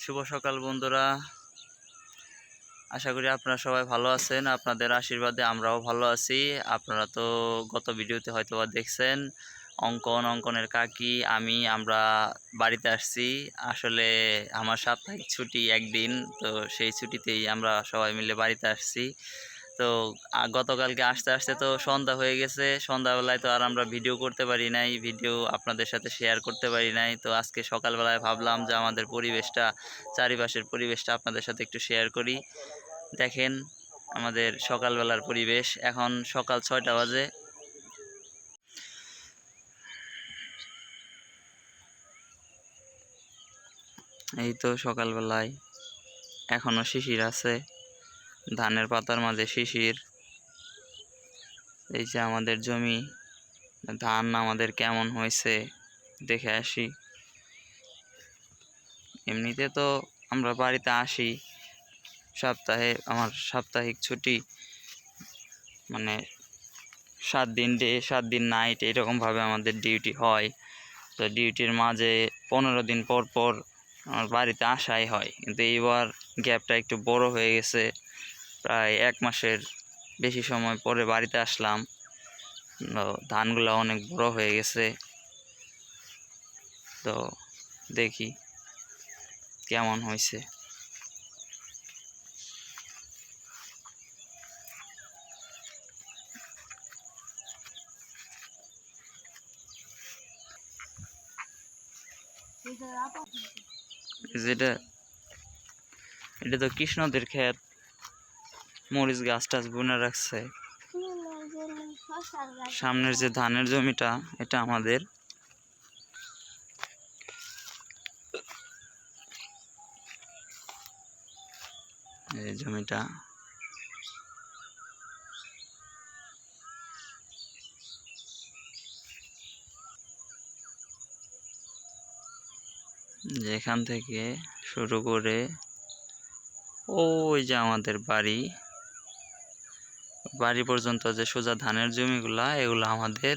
শুভ সকাল বন্ধুরা। আশা করি আপনারা সবাই ভালো আছেন, আপনাদের আশীর্বাদে আমরাও ভালো আছি। আপনারা তো গত ভিডিওতে হয়তো দেখছেন, অঙ্কন, অঙ্কনের কাকি, আমি, আমরা বাড়িতে আসছি। আসলে আমার সাপ্তাহিক ছুটি একদিন, তো সেই ছুটিতেই আমরা সবাই মিলে বাড়িতে আসছি। তো গতকালকে আসতে আসতে তো সন্ধ্যা হয়ে গেছে। সন্ধ্যাবেলায় তো আর আমরা ভিডিও করতে পারি নাই, ভিডিও আপনাদের সাথে শেয়ার করতে পারি নাই। তো আজকে সকালবেলায় ভাবলাম যে আমাদের পরিবেশটা, চারিপাশের পরিবেশটা আপনাদের সাথে একটু শেয়ার করি। দেখেন আমাদের সকালবেলার পরিবেশ, এখন সকাল ছয়টা বাজে। এই তো সকালবেলায় এখনও শিশির আছে। ধানের পাতার মাঝে শিশির। এই যে আমাদের জমি, ধান আমাদের কেমন হয়েছে দেখে আসি। এমনিতে তো আমরা বাড়িতে আসি, সপ্তাহে, আমার সাপ্তাহিক ছুটি। মানে সাত দিন ডে, সাত দিন নাইট এরকমভাবে আমাদের ডিউটি হয়। তো ডিউটির মাঝে পনেরো দিন পর পর আমার বাড়িতে আসাই হয়। কিন্তু এইবার গ্যাপটা একটু বড় হয়ে গেছে। প্রায় এক মাসের বেশি সময় পরে বাড়িতে আসলাম। তো ধানগুলো অনেক বড় হয়ে গেছে। তো দেখি কেমন হয়েছে। যেটা, এটা তো কৃষ্ণদের ক্ষেত মরিচ গাছ টাছ বুনে রাখছে। সামনের যে ধানের জমিটা, এটা আমাদের। এই জমিটা। যেখান থেকে শুরু করে ওই যে আমাদের বাড়ি। বাড়ি পর্যন্ত যে সোজা ধানের জমিগুলা, এগুলো আমাদের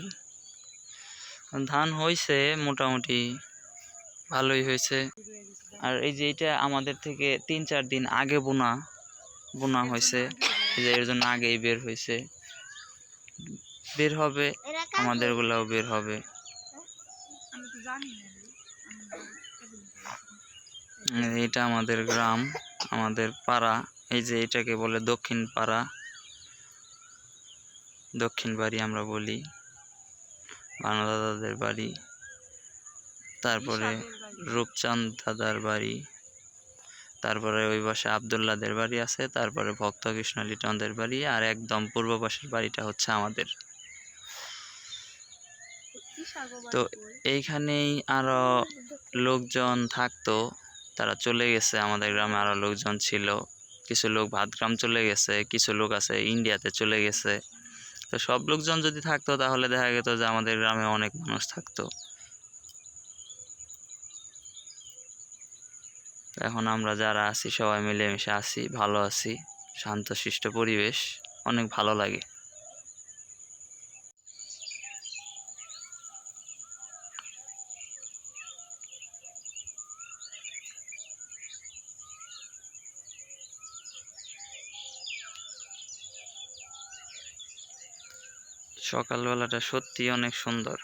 ধান হয়েছে মোটামুটি ভালোই হয়েছে আর এই যে এটা আমাদের থেকে তিন চার দিন আগে বোনা বোনা হয়েছে যে এর জন্য আগেই বের হয়েছে বের হবে আমাদের গুলাও বের হবে। এটা আমাদের গ্রাম, আমাদের পাড়া, এই যে এটাকে বলে দক্ষিণ পাড়া। দক্ষিণ বাড়ি আমরা বলি ভানু দাদাদের বাড়ি তারপরে রূপচাঁদ দাদার বাড়ি তারপরে ওই পাশে আবদুল্লাদের বাড়ি আছে তারপরে ভক্ত কৃষ্ণ লিটনদের বাড়ি আর একদম পূর্ব পাশের বাড়িটা হচ্ছে আমাদের। তো এইখানেই আরও লোকজন থাকতো তারা চলে গেছে আমাদের গ্রামে আরও লোকজন ছিল। কিছু লোক ভাতগ্রাম চলে গেছে কিছু লোক আছে ইন্ডিয়াতে চলে গেছে। তো সব লোকজন যদি থাকতো, তাহলে দেখা যেত যে আমাদের গ্রামে অনেক মানুষ থাকতো। এখন আমরা যারা আছি, সবাই মিলেমিশে আছি, ভালো আছি, শান্তশিষ্ট পরিবেশ, অনেক ভালো লাগে। সকালবেলাটা সত্যি অনেক সুন্দর।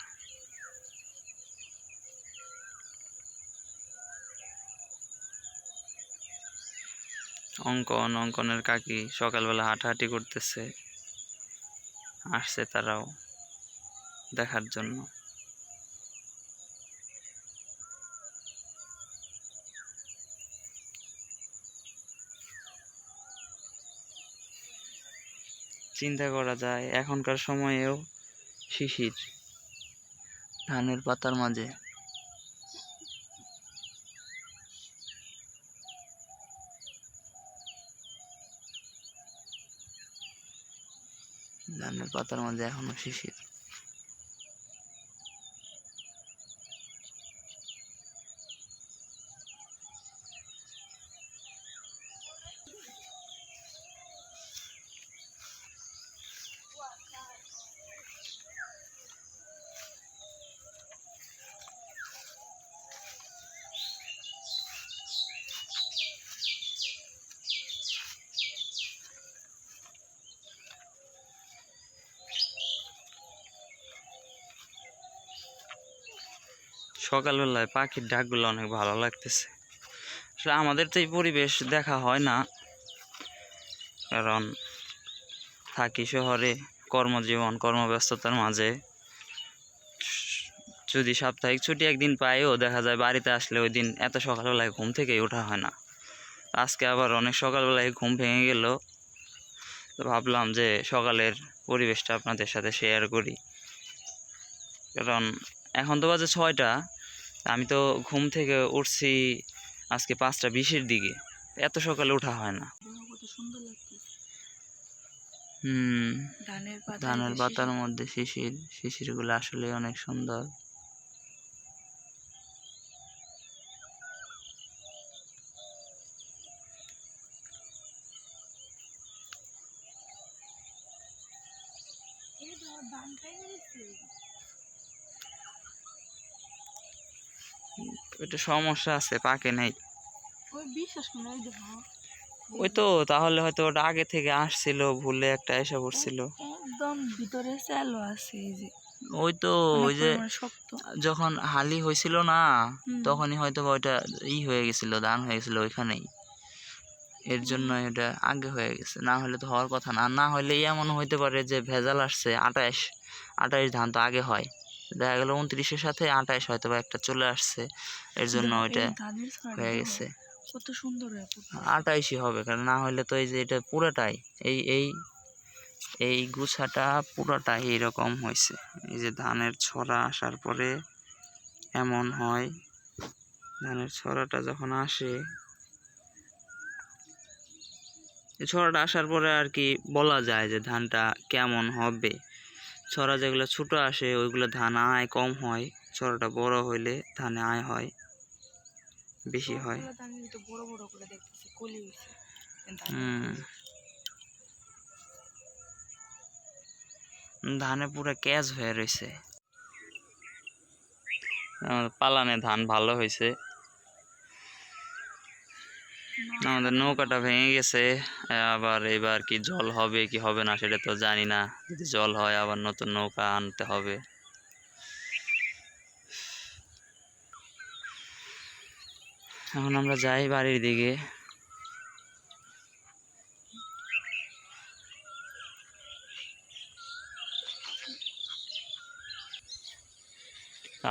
অঙ্কন অঙ্কনের কাকি সকালবেলা হাঁটাহাঁটি করতেছে আসছে তারাও দেখার জন্য। চিন্তা করা যায় এখনকার সময়েও শিশির ধানের পাতার মাঝে। ধানের পাতার মাঝে এখনও শিশির। সকালবেলায় পাখির ডাকগুলো অনেক ভালো লাগতেছে। আসলে আমাদের তো এই পরিবেশ দেখা হয় না। কারণ থাকি শহরে কর্মজীবন, কর্মব্যস্ততার মাঝে। যদি সাপ্তাহিক ছুটি একদিন পাইও, দেখা যায় বাড়িতে আসলে ওই দিন এত সকালবেলায় ঘুম থেকেই ওঠা হয় না। আজকে আবার অনেক সকালবেলায় ঘুম ভেঙে গেল। ভাবলাম যে সকালের পরিবেশটা আপনাদের সাথে শেয়ার করি। কারণ এখন তো বাজে ছয়টা। আমি তো ঘুম থেকে উঠছি আজকে পাঁচটা বিশের দিকে। এত সকালে ওঠা হয় না। হুম, ধানের ধানের পাতার মধ্যে শিশির, শিশিরগুলো আসলে অনেক সুন্দর। একটু সমস্যা আছে পাকে নেই। ওই তো তাহলে হয়তো ওটা আগে থেকে আসছিল ভুলে একটা এসে পড়ছিল। একদম ভিতরে স্যালো আছে এই যে। ওই তো ওই যে যখন হালি হয়েছিল না তখনই হয়তো ওইটা ই হয়ে গেছিল দান হয়ে গেছিল ওইখানেই। এর জন্য এটা আগে হয়ে গেছে না হলে তো হওয়ার কথা না। না হলে এমন হইতে পারে যে ভেজাল আসছে আঠাশ আঠাশ ধান তো আগে হয়। দেখা গেল উনত্রিশের সাথে আঠাশ হয়তো বা একটা চলে আসছে। এর জন্য ওইটা হয়ে গেছে। কত সুন্দর আটাইশই হবে কারণ না হলে তো এই যে এটা পুরোটাই এই এই এই গুছাটা পুরোটাই এইরকম হয়েছে। এই যে ধানের ছড়া আসার পরে এমন হয় ধানের ছড়াটা যখন আসে এই ছড়াটা আসার পরে আর কি বলা যায় যে ধানটা কেমন হবে। ছড়া যেগুলো ছোট আসে ওইগুলো ধান আয় কম হয়। ছড়াটা বড় হইলে ধানে আয় হয় বেশি হয়। ধানে পুরো ক্যাচ হয়ে রয়েছে পালানে ধান ভালো হয়েছে আমাদের নৌকাটা ভেঙে গেছে, আবার এবার কি জল হবে, কি হবে না সেটা তো জানি না। যদি জল হয়, আবার নতুন নৌকা আনতে হবে। এখন আমরা যাই বাড়ির দিকে।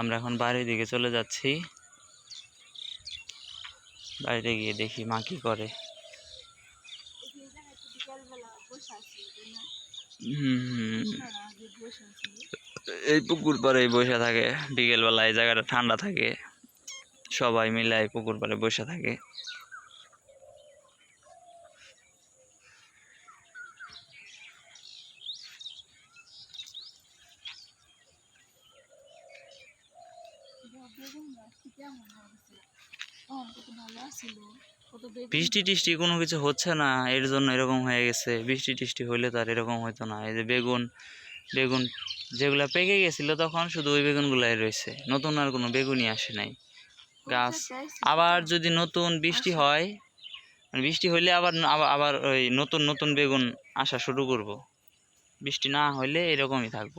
আমরা এখন বাড়ির দিকে চলে যাচ্ছি। বাড়িতে গিয়ে দেখি মা কি করে। এই পুকুর পাড়ে বসে থাকে বিকেলবেলা এই জায়গাটা ঠান্ডা থাকে। সবাই মিলে এই পুকুর পাড়ে বসে থাকে। বৃষ্টি টিষ্টি কোনো কিছু হচ্ছে না, এর জন্য এরকম হয়ে গেছে। বৃষ্টি টিষ্টি হইলে তো আর এরকম হতো না। এই যে বেগুন বেগুন যেগুলা পেকে গেছিল তখন শুধু ওই বেগুনগুলাই রয়েছে। নতুন আর কোনো বেগুনই আসে নাই। গাছ আবার যদি নতুন বৃষ্টি হয় মানে বৃষ্টি হইলে আবার আবার ওই নতুন নতুন বেগুন আসা শুরু করব। বৃষ্টি না হইলে এরকমই থাকব